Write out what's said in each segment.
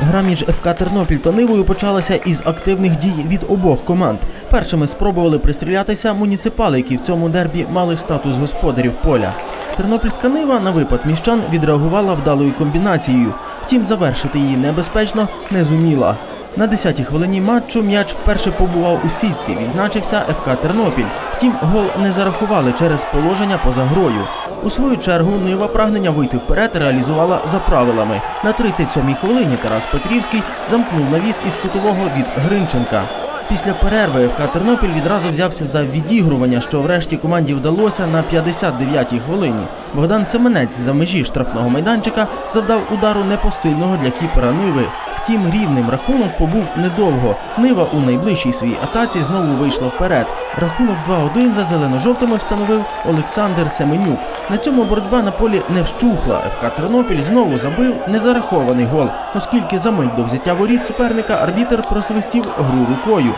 Гра між ФК Тернопіль та Нивою почалася із активних дій від обох команд. Першими спробували пристрілятися муніципали, які в цьому дербі мали статус господарів поля. Тернопільська Нива на випад міщан відреагувала вдалою комбінацією. Втім, завершити її небезпечно не зуміла. На 10-й хвилині матчу м'яч вперше побував у сітці. Відзначився ФК Тернопіль. Втім, гол не зарахували через положення поза грою. У свою чергу Нива прагнення вийти вперед реалізувала за правилами. На 37-й хвилині Тарас Петрівський замкнув навіс із кутового від Гринченка. Після перерви ФК Тернопіль відразу взявся за відігрування, що врешті команді вдалося на 59-й хвилині. Богдан Семенець за межі штрафного майданчика завдав удару непосильного для кіпера Ниви. Втім, рівним рахунок побув недовго. Нива у найближчій своїй атаці знову вийшла вперед. Рахунок 2-1 за зелено-жовтими встановив Олександр Семенюк. На цьому боротьба на полі не вщухла. ФК Тернопіль знову забив незарахований гол, оскільки за мить до взяття воріт суперника арбітер просвистів гру рукою.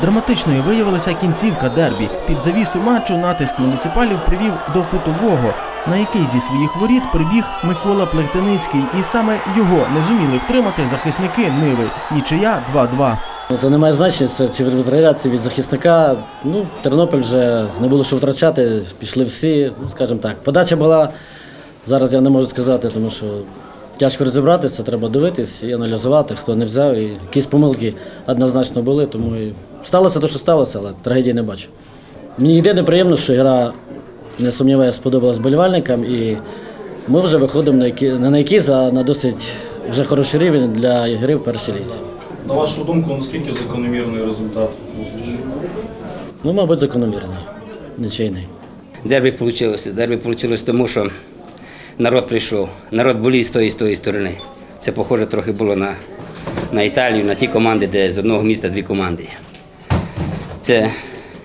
Драматичною виявилася кінцівка дербі. Під завісу матчу натиск муніципалів привів до кутового, на який зі своїх воріт прибіг Микола Плехтиницький, і саме його не зуміли втримати захисники Ниви. Нічия 2-2. Це не має значення, це чи від від захисника. Ну, Тернопіль вже не було що втрачати, пішли всі, ну, скажімо так. Подача була, зараз я не можу сказати, тому що тяжко розібратися, треба дивитись і аналізувати, хто не взяв. І якісь помилки однозначно були, тому і сталося те, що сталося, але трагедії не бачу. Мені єдине приємно, що гра, не сумніваюся, сподобалась болівальникам, і ми вже виходимо на які, не на якийсь, а на досить вже хороший рівень для гри в першій лізі. На вашу думку, наскільки закономірний результат зустрічі? Ну, мабуть, закономірний, нічийний. Дербі вийшло. Дербі вийшло тому, що народ прийшов. Народ болів з тої і з тої сторони. Це похоже трохи було на, на Італію, на ті команди, де з одного міста дві команди. Це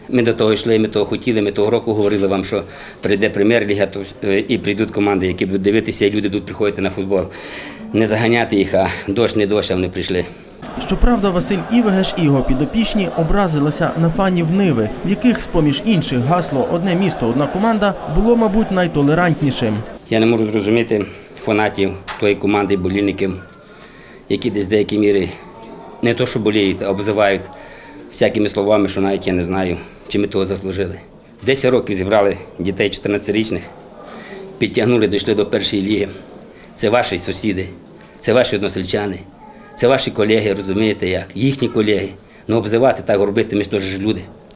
ми до того йшли, ми того хотіли, ми того року говорили вам, що прийде прем'єр-ліга е, і прийдуть команди, які будуть дивитися, і люди будуть приходити на футбол. Не заганяти їх, а дощ не дощ, а вони прийшли. Щоправда, Василь Івегеш і його підопічні образилися на фанів Ниви, в яких, з-поміж інших, гасло одне місто, одна команда було, мабуть, найтолерантнішим. Я не можу зрозуміти фанатів тої команди, болільників, які десь в деякій мірі не то, що боліють, а обзивають всякими словами, що навіть я не знаю, чи ми того заслужили. 10 років зібрали дітей 14-річних, підтягнули, дійшли до першої ліги. Це ваші сусіди, це ваші односельчани, це ваші колеги, розумієте як, їхні колеги. Ну обзивати так робити, ми ж теж люди.